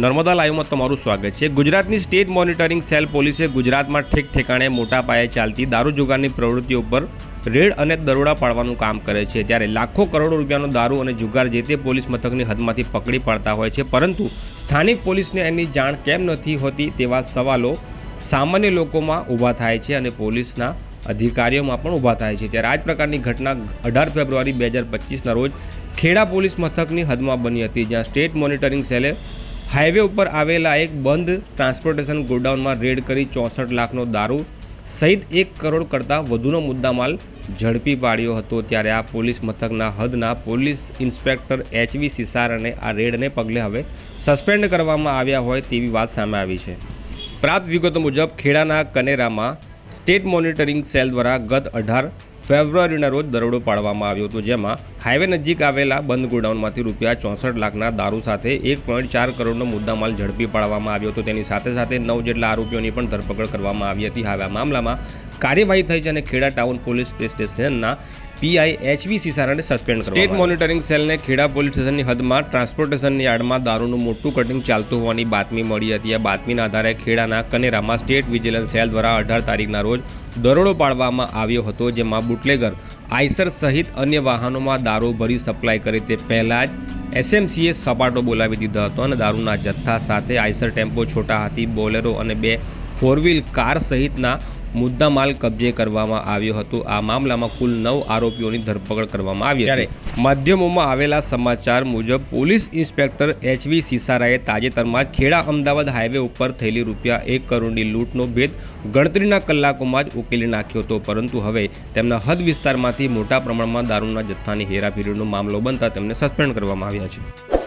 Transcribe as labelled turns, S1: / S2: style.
S1: નર્મદા લાઈવમાં તમારું સ્વાગત છે. ગુજરાતની સ્ટેટ મોનિટરિંગ સેલ પોલીસે ગુજરાતમાં ઠેક ઠેકાણે મોટા પાયે ચાલતી દારૂ જુગારની પ્રવૃત્તિઓ પર રેડ અને દરોડા પાડવાનું કામ કરે છે. ત્યારે લાખો કરોડો રૂપિયાનો દારૂ અને જુગાર જે તે પોલીસ મથકની હદમાંથી પકડી પાડતા હોય છે. પરંતુ સ્થાનિક પોલીસને એની જાણ કેમ નથી હોતી તેવા સવાલો સામાન્ય લોકોમાં ઊભા થાય છે અને પોલીસના અધિકારીઓમાં પણ ઊભા થાય છે. ત્યારે આ જ પ્રકારની ઘટના અઢાર ફેબ્રુઆરી બે હજાર પચીસના રોજ ખેડા પોલીસ મથકની હદમાં બની હતી, જ્યાં સ્ટેટ મોનિટરિંગ સેલે હાઈવે ઉપર આવેલા એક બંધ ટ્રાન્સપોર્ટેશન ગોડાઉનમાં રેડ કરી ચોસઠ લાખનો દારૂ સહિત એક કરોડ કરતાં વધુનો મુદ્દામાલ ઝડપી પાડ્યો હતો ત્યારે આ પોલીસ મથકના હદના પોલીસ ઇન્સ્પેક્ટર એચવી સિસારાને આ રેડને પગલે હવે સસ્પેન્ડ કરવામાં આવ્યા હોય તેવી વાત સામે આવી છે. પ્રાપ્ત વિગતો મુજબ ખેડાના કનેરામાં સ્ટેટ મોનિટરિંગ સેલ દ્વારા ગત અઢાર ફેબ્રુઆરીના રોજ દરોડો પાડવામાં આવ્યો હતો, જેમાં હાઈવે નજીક આવેલા બંધ ગોડાઉનમાંથી રૂપિયા ચોસઠ લાખના દારૂ સાથે એક પોઈન્ટ ચાર કરોડનો મુદ્દામાલ ઝડપી પાડવામાં આવ્યો હતો. તેની સાથે સાથે નવ જેટલા આરોપીઓની પણ ધરપકડ કરવામાં આવી હતી. હવે આ મામલામાં કાર્યવાહી થઈ છે અને ખેડા ટાઉન પોલીસ સ્ટેશનના પીઆઈ એચવી સિસારાને સસ્પેન્ડ સ્ટેટ મોનિટરિંગ સેલને ખેડા પોલીસ સ્ટેશનની હદમાં ટ્રાન્સપોર્ટેશન યાર્ડમાં દારૂનું મોટું કટિંગ ચાલતું હોવાની બાતમી મળી હતી. આ બાતમીના આધારે ખેડાના કનેરામાં સ્ટેટ વિજિલન્સ સેલ દ્વારા અઢાર તારીખના રોજ દરોડો પાડવામાં આવ્યો હતો જેમાં બુટલેગર આઈસર સહિત અન્ય વાહનોમાં દારૂ ભરી સપ્લાય કરી તે પહેલાં જ એસએમસીએ સપાટો બોલાવી દીધો હતો અને દારૂના જથ્થા સાથે Eicher tempo Chhota Hathi Bolero અને બે ફોર વ્હીલ કાર સહિતના મુદ્દામાલ કબજે કરવામાં આવ્યો હતો. આ મામલામાં કુલ નવ આરોપીઓની ધરપકડ કરવામાં આવી ત્યારે માધ્યમોમાં આવેલા સમાચાર મુજબ પોલીસ ઇન્સ્પેક્ટર એચવી સિસારાએ તાજેતરમાં જ ખેડા અમદાવાદ હાઈવે ઉપર થયેલી રૂપિયા એક કરોડની લૂંટનો ભેદ ગણતરીના કલાકોમાં જ ઉકેલી નાખ્યો હતો. પરંતુ હવે તેમના હદ વિસ્તારમાંથી મોટા પ્રમાણમાં દારૂના જથ્થાની હેરાફેરીનો મામલો બનતા તેમને સસ્પેન્ડ કરવામાં આવ્યા છે.